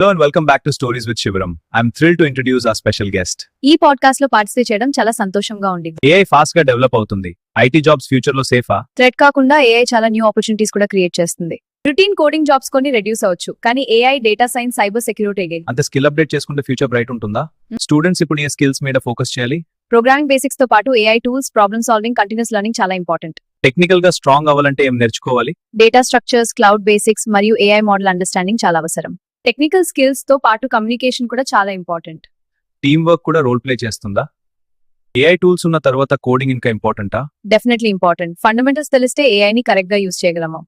Hello and welcome back to Stories with Shivaram. I'm thrilled to introduce our special guest. ఈ పాడ్కాస్ట్లో participate చేయడం చాలా సంతోషంగా ఉంది AI ఫాస్ట్గా డెవలప్ అవుతుంది. ఐటీ జాబ్స్ ఫ్యూచర్లో సేఫా థ్రెడ్ కాకుండా ఏఐ చాలా న్యూ ఆపర్చునిటీస్ కూడా క్రియేట్ చేస్తుంది. రొటీన్ కోడింగ్ జాబ్స్ కొన్ని రెడ్యూస్ అవ్వచ్చు కానీ AI data science cyber security అంతే స్కిల్ అప్డేట్ చేసుకుంటే ఫ్యూచర్ బ్రైట్ ఉంటుందా? స్టూడెంట్స్ ఇప్పుడు ఈ స్కిల్స్ మీద ఫోకస్ చేయాలి? ప్రోగ్రామింగ్ బేసిక్స్తో పాటు AI tools problem solving continuous learning చాలా ఇంపార్టెంట్ టెక్నికల్గా స్ట్రాంగ్ అవ్వాలంటే ఏం నేర్చుకోవాలి? డేటా స్ట్రక్చర్స్ క్లౌడ్ బేసిక్స్ మరియు ఏఐ మోడల్ అండర్స్టాండింగ్ చాలా అవసరం. టెక్నికల్ స్కిల్స్తో పాటు కమ్యూనికేషన్ కూడా చాలా ఇంపార్టెంట్ టీమ్ వర్క్ కూడా రోల్ ప్లే చేస్తుందా? ఏఐ టూల్స్ ఉన్న తర్వాత కోడింగ్ ఇంకా ఇంపార్టెంటా డెఫినెట్లీ ఇంపార్టెంట్ ఫండమెంటల్స్ తెలిస్తే ఏఐ ని కరెక్ట్గా యూజ్ చేయగలము?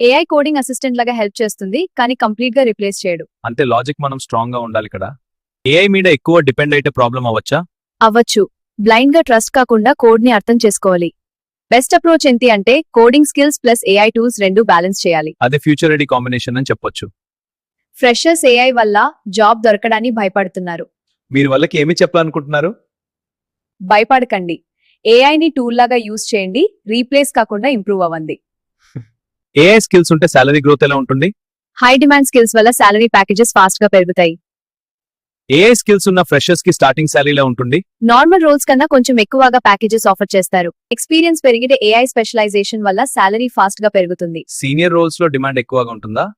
ఏఐ కోడింగ్ అసిస్టెంట్ లాగా హెల్ప్ చేస్తుంది కానీ కంప్లీట్గా రిప్లేస్ చేయడు. అంతే లాజిక్ మనం స్ట్రాంగ్గా ఉండాలి కదా? ఏఐ మీద ఎక్కువ డిపెండ్ అయితే ప్రాబ్లం అవ్వచ్చా? అవ్వచ్చు. బ్లైండ్గా ట్రస్ట్ కాకుండా కోడ్ని అర్థం చేసుకోవాలి. బెస్ట్ అప్రోచ్ ఏంటి అంటే coding skills plus AI tools రెండు బ్యాలెన్స్ చేయాలి. అదే ఫ్యూచర్ రెడీ కాంబినేషన్ అని చెప్పొచ్చు. ఫ్రెషర్స్ ఏఐ వల్ల జాబ్ దొరకడానికి భయపడుతున్నారు. మీరు వాళ్ళకి ఏమి చెప్పాలనుకుంటున్నారు? భయపడకండి. AI ని టూల్ లాగా యూజ్ చేయండి. రీప్లేస్ కాకుండా ఇంప్రూవ్ అవ్వండి. ఏఐ స్కిల్స్ ఉంటే సాలరీ గ్రోత్ ఎలా ఉంటుంది? హై డిమాండ్ స్కిల్స్ వల్ల సాలరీ ప్యాకేజెస్ ఫాస్ట్గా పెరుగుతాయి. ఏఐ స్కిల్స్ ఉన్న ఫ్రెషర్స్కి స్టార్టింగ్ సాలరీలో ఉంటుంది? నార్మల్ రోల్స్ కన్నా కొంచెం ఎక్కువగా ప్యాకేజెస్ ఆఫర్ చేస్తారు. ఎక్స్పీరియన్స్ పెరిగితే ఏఐ స్పెషలైజేషన్ వల్ల సాలరీ ఫాస్ట్గా పెరుగుతుంది. సీనియర్ రోల్స్లో డిమాండ్ ఎక్కువగా ఉంటుందా?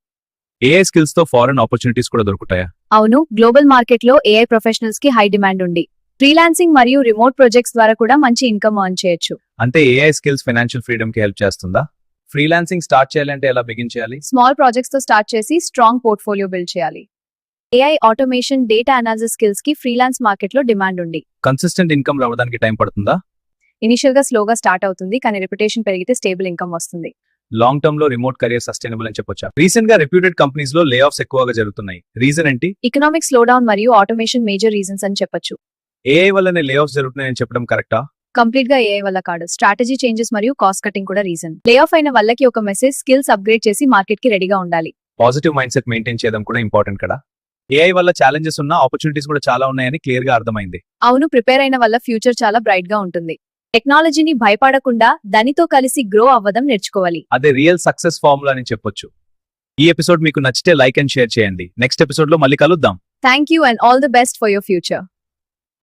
ఏఐ స్కిల్స్తో ఫారెన్ ఆపర్చునిటీస్ కూడా దొరుకుతాయా? అవును గ్లోబల్ మార్కెట్లో ఏఐ ప్రొఫెషనల్స్కి హై డిమాండ్ ఉంది. ఫ్రీలాన్సింగ్ మరియు రిమోట్ ప్రాజెక్ట్స్ ద్వారా కూడా మంచి ఇన్కమ్ ఎర్న్ చేయొచ్చు. అంటే ఏఐ స్కిల్స్ ఫైనాన్షియల్ ఫ్రీడమ్కి హెల్ప్ చేస్తుందా? ఫ్రీలాన్సింగ్ స్టార్ట్ చేయాలంటే ఎలా బిగిన్ చేయాలి? స్మాల్ ప్రాజెక్ట్స్తో స్టార్ట్ చేసి స్ట్రాంగ్ పోర్ట్ఫోలియో బిల్డ్ చేయాలి. ఏఐ ఆటోమేషన్ డేటా అనాలిసిస్ స్కిల్స్కి ఫ్రీలాన్స్ మార్కెట్లో డిమాండ్ ఉంది. కన్సిస్టెంట్ ఇన్కమ్ రావడానికి టైం పడుతుందా? ఇనిషియల్గా స్లోగా స్టార్ట్ అవుతుంది కానీ రెప్యుటేషన్ పెరిగితే స్టేబుల్ ఇన్కమ్ వస్తుంది. లాంగ్ టర్మ్లో రిమోట్ కెరియర్ సస్టైనబుల్ అని చెప్పొచ్చా? రీసెంట్గా రెప్యూటెడ్ కంపెనీస్లో లే ఆఫ్స్ ఎక్కువగా జరుగుతున్నాయి. రీజన్ ఏంటి? ఎకనామిక్ స్లో డౌన్ మరియు ఆటోమేషన్ మేజర్ రీజన్స్ అని చెప్పొచ్చు. ఏఐ వల్లనే లే ఆఫ్స్ జరుగుతున్నాయని చెప్పడం కరెక్టా కంప్లీట్గా ఏఐ వల్ల కాదు. స్ట్రాటజీ చేంజెస్ మరియు కాస్ట్ కటింగ్ కూడా రీజన్ లే ఆఫ్ అయిన వాళ్ళకి ఒక మెసేజ్ స్కిల్స్ అప్గ్రేడ్ చేసి మార్కెట్కి రెడీగా ఉండాలి. పాజిటివ్ మైండ్ సెట్ మెయింటైన్ చేయడం కూడా ఇంపార్టెంట్ కదా? ఏఐ వల్ల ఛాలెంజెస్ ఉన్న ఆపర్చునిటీస్ కూడా చాలా ఉన్నాయని క్లియర్గా అర్థమైంది. అవును ప్రిపేర్ అయిన వల్ల ఫ్యూచర్ చాలా బ్రైట్గా ఉంటుంది. టెక్నాలజీని భయపడకుండా దానితో కలిసి గ్రో అవ్వడం నేర్చుకోవాలి. అదే రియల్ సక్సెస్ ఫార్ములా అని చెప్పొచ్చు. ఈ ఎపిసోడ్ మీకు నచ్చితే లైక్ అండ్ షేర్ చేయండి. నెక్స్ట్ ఎపిసోడ్లో మళ్ళీ కలుద్దాం. Thank you and all the best for your future